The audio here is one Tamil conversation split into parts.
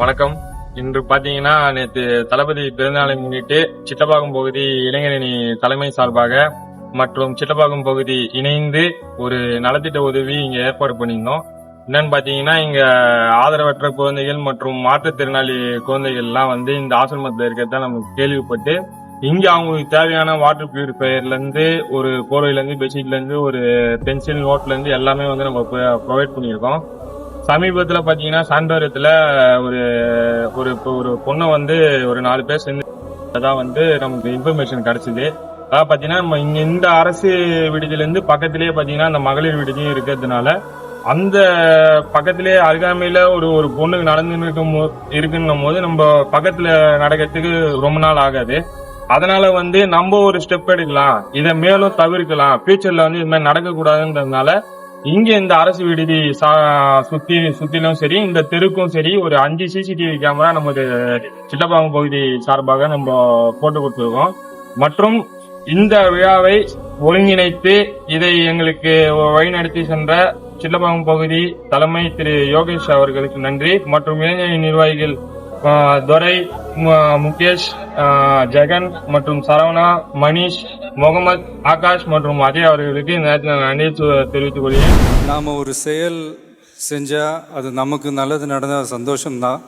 வணக்கம். இன்று பாத்தீங்கன்னா நேற்று தளபதி பிறந்தநாளை முன்னிட்டு சிட்டப்பாக்கம் பகுதி இளைஞரணி தலைமை சார்பாக மற்றும் சிட்டப்பாக்கம் பகுதி இணைந்து ஒரு நலத்திட்ட உதவி இங்க ஏற்பாடு பண்ணியிருந்தோம். என்னன்னு பாத்தீங்கன்னா இங்க ஆதரவற்ற குழந்தைகள் மற்றும் மாற்றுத்திறனாளி குழந்தைகள் எல்லாம் வந்து இந்த ஆசிரமத்தில் இருக்கிறதா நம்ம கேள்விப்பட்டு இங்க அவங்களுக்கு தேவையான வாட்டர் பியூரிஃபையர்ல இருந்து ஒரு போர்வையில இருந்து பெட்ஷீட்ல இருந்து ஒரு பென்சில் நோட்ல இருந்து எல்லாமே வந்து நம்ம ப்ரொவைட் பண்ணியிருக்கோம். சமீபத்தில் பார்த்தீங்கன்னா சாண்டோரியத்தில் ஒரு ஒரு ஒரு பொண்ணை வந்து ஒரு நாலு பேர் சேர்ந்து அதான் வந்து நமக்கு இன்ஃபர்மேஷன் கிடைச்சிது. அதாவது பார்த்தீங்கன்னா நம்ம இங்கே இந்த அரசு விடுதியிலேருந்து பக்கத்திலேயே பார்த்தீங்கன்னா அந்த மகளிர் விடுதியும் இருக்கிறதுனால அந்த பக்கத்திலே அருகாமையில் ஒரு ஒரு பொண்ணுக்கு நடந்து இருக்கும் இருக்குன்னும் போது நம்ம பக்கத்தில் நடக்கிறதுக்கு ரொம்ப நாள் ஆகாது. அதனால வந்து நம்ம ஒரு ஸ்டெப் எடுக்கலாம். இதை மேலும் தவிர்க்கலாம். ஃபியூச்சர்ல வந்து இது மாதிரி நடக்கக்கூடாதுன்றதுனால இங்க இந்த அரசு விடுதி சா- சுத்தி சுத்திலும் சரி இந்த தெருக்கும் சரி ஒரு அஞ்சு சிசிடிவி கேமரா நமக்கு சிட்டப்பாக்கம் பகுதி சார்பாக நம்ம போட்டு கொடுத்துருக்கோம். மற்றும் இந்த விழாவை ஒருங்கிணைத்து இதை எங்களுக்கு வழிநடத்தி சென்ற சிட்டப்பாக்கம் பகுதி தலைமை திரு யோகேஷ் அவர்களுக்கு நன்றி. மற்றும் இளைஞர் நிர்வாகிகள் துரை முகேஷ் ஜெகன் மற்றும் சரவணா மணிஷ் முகமது ஆகாஷ் மற்றும் அஜய் அவர்களுக்கு இந்த நேரத்தில் நான் நன்றி தெரிவித்துக் கொள்கிறேன். நாம் ஒரு செயல் செஞ்சால் அது நமக்கு நல்லது நடந்தால் சந்தோஷம்தான்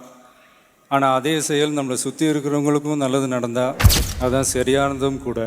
ஆனால் அதே செயல் நம்மளை சுற்றி இருக்கிறவங்களுக்கும் நல்லது நடந்தால் அதுதான் சரியானதும் கூட.